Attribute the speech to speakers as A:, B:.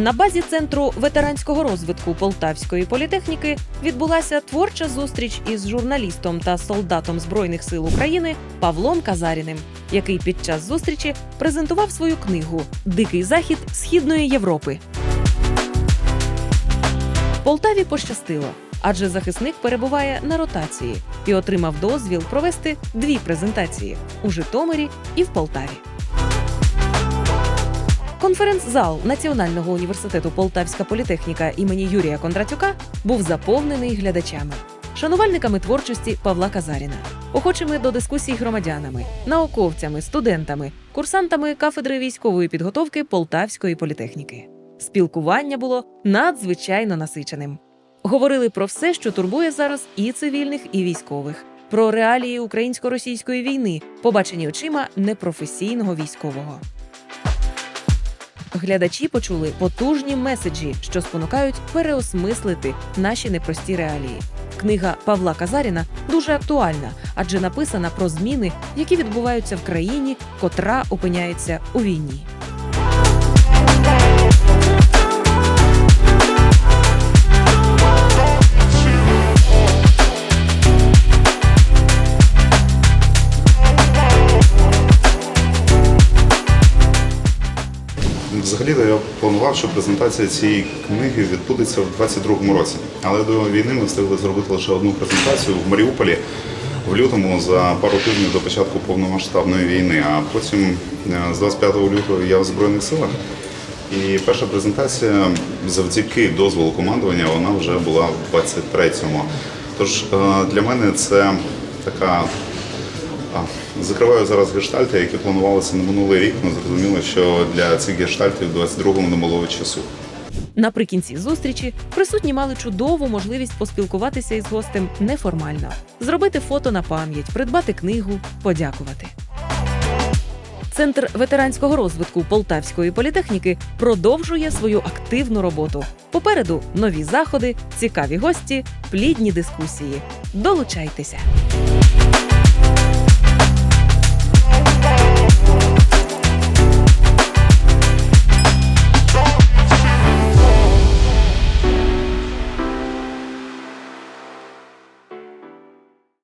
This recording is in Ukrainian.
A: На базі центру ветеранського розвитку Полтавської політехніки відбулася творча зустріч із журналістом та солдатом Збройних сил України Павлом Казаріним, який під час зустрічі презентував свою книгу Дикий захід Східної Європи. Полтаві пощастило, адже захисник перебуває на ротації і отримав дозвіл провести дві презентації у Житомирі і в Полтаві. Конференц-зал Національного університету Полтавська політехніка імені Юрія Кондратюка був заповнений глядачами, шанувальниками творчості Павла Казаріна, охочими до дискусій громадянами, науковцями, студентами, курсантами кафедри військової підготовки Полтавської політехніки. Спілкування було надзвичайно насиченим. Говорили про все, що турбує зараз і цивільних, і військових, про реалії українсько-російської війни, побачені очима непрофесійного військового. Глядачі почули потужні меседжі, що спонукають переосмислити наші непрості реалії. Книга Павла Казаріна дуже актуальна, адже написана про зміни, які відбуваються в країні, котра опиняється у війні.
B: Взагалі я планував, що презентація цієї книги відбудеться в 22-му році. Але до війни ми встигли зробити лише одну презентацію в Маріуполі в лютому за пару тижнів до початку повномасштабної війни. А потім е, з 25 лютого я в Збройних силах. І перша презентація завдяки дозволу командування вона вже була в 23-му. Тож е, для мене це така Закриваю зараз гештальти, які планувалися на минулий рік. але зрозуміло, що для цих гештальтів в 22-му не було часу.
A: Наприкінці зустрічі присутні мали чудову можливість поспілкуватися із гостем неформально, зробити фото на пам'ять, придбати книгу, подякувати. Центр ветеранського розвитку Полтавської політехніки продовжує свою активну роботу. Попереду нові заходи, цікаві гості, плідні дискусії. Долучайтеся!